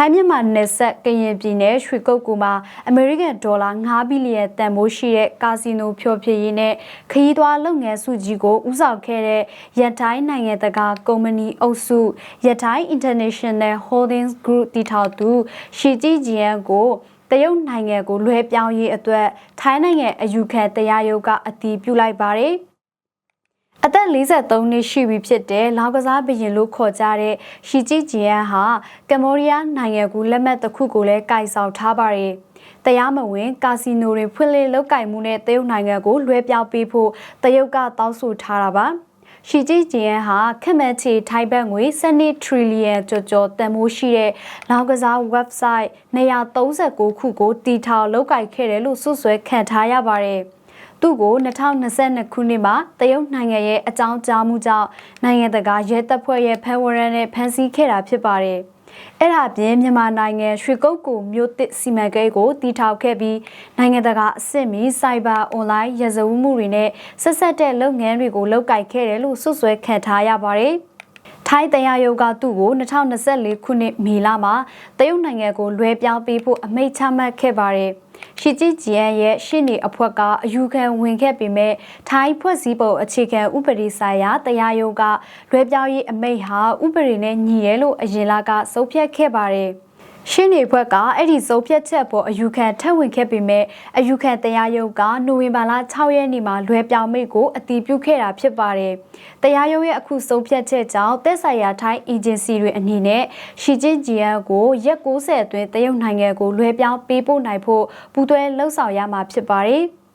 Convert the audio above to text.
ထိုင်းမြန်မာနယ်စပ်ကရင်ပြည်နယ်ရွှေကုတ်ကူမှာအမေရိကန်ဒေါ်လာ9ဘီလီယံတန်ဖိုးရှိတဲ့ကာစီနိုဖျော်ဖြေရေးနဲ့ခရီးသွားလုပ်ငန်းစုကြီးကိုဦးဆောင်ခဲ့တဲ့ရထိုင်းနိုင်ငံတကာကုမ္ပဏီအုပ်စုရထိုင်း International Holdings Group တည်ထောင်သူရှီဂျီဂျီယန်ကိုတရုတ်နိုင်ငံကိုလွှဲပြောင်းရေးအတွက်ထိုင်းနိုင်ငံအယူခံတရားရုံးကအတည်ပြုလိုက်ပါတယ်။အ သက်43နှစ်ရှိပြီဖြစ်တဲ့လောက်ကစားဘရင်လို့ခေါ်ကြတဲ့ရှီဂျီဂျီယန်ဟာကမ္ဘောဒီးယားနိုင်ငံကူလက်မှတ်တစ်ခုကိုလည်းကင်ဆောင်ထားပါတယ်။တရားမဝင်ကာစီနိုတွေဖွင့်လှစ်လုပ်ကင်မှုနဲ့တရုတ်နိုင်ငံကိုလွှဲပြောင်းပေးဖို့တရုတ်ကတောင်းဆိုထားတာပါ။ရှီဂျီဂျီယန်ဟာခက်မန်ချီထိုင်ဘတ်ငွေ7ထရီလီယံကျော်ကျော်တန်ဖိုးရှိတဲ့လောက်ကစား website 239ခုကိုတီထောင်လုပ်ကင်ခဲ့တယ်လို့စွပ်စွဲခံထားရပါတယ်။ သူ့ကို2022ခုနှစ်မှာတရုတ်နိုင်ငံရဲ့အကြောင်းကြားမှုကြောင့်နိုင်ငံတကာရဲတပ်ဖွဲ့ရဲ့ဖမ်းဝရမ်းနဲ့ဖမ်းဆီးခဲ့တာဖြစ်ပါတယ်။အဲ့ဒါပြင်မြန်မာနိုင်ငံရွှေကုတ်ကိုမြို့တစ်စီမံကိန်းကိုတည်ထောင်ခဲ့ပြီးနိုင်ငံတကာအဆင့်မီစိုက်ဘာအွန်လိုင်းရဇဝမှုတွေနဲ့ဆက်ဆက်တဲ့လုပ်ငန်းတွေကိုလုပ်ကိုင်ခဲ့တယ်လို့စွပ်စွဲခံထားရပါတယ်။ ထိုင်းတရားရုံးကသူ့ကို2024ခုနှစ်မေလမှာတရုတ်နိုင်ငံကိုလွှဲပြောင်းပေးဖို့အမိန့်ချမှတ်ခဲ့ပါတယ်။ရှီဂျီဂျီယန်ရဲ့ရှေ့နေအဖွဲ့ကအယူခံဝင်ခဲ့ပေမဲ့ထိုင်းဖွဲ့စည်းပုံအခြေခံဥပဒေဆိုင်ရာတရားရုံးကလွှဲပြောင်းရေးအမိန့်ဟာဥပဒေနဲ့ညီတယ်လို့အရင်လကဆုံးဖြတ်ခဲ့ပါတယ်။ ရှင်းနေဘက်ကအဲ့ဒီစုံဖြတ်ချက်ပေါ်အယူခံထပ်ဝင်ခဲ့ပေမဲ့အယူခံတရားရုံးကနိုဝင်ဘာလ6ရက်နေ့မှာလွှဲပြောင်းမိတ်ကိုအတည်ပြုခဲ့တာဖြစ်ပါတယ်။တရားရုံးရဲ့အခုစုံဖြတ်ချက်ကြောင့်တက်ဆိုင်ရာထိုင်းအေဂျင်စီတွေအနေနဲ့ရှီဂျင်းဂျီယန်ကိုရက်60အတွင်းတရုတ်နိုင်ငံကိုလွှဲပြောင်းပေးပို့နိုင်ဖို့ပူးတွဲလှုပ်ဆောင်ရမှာဖြစ်ပါတယ်။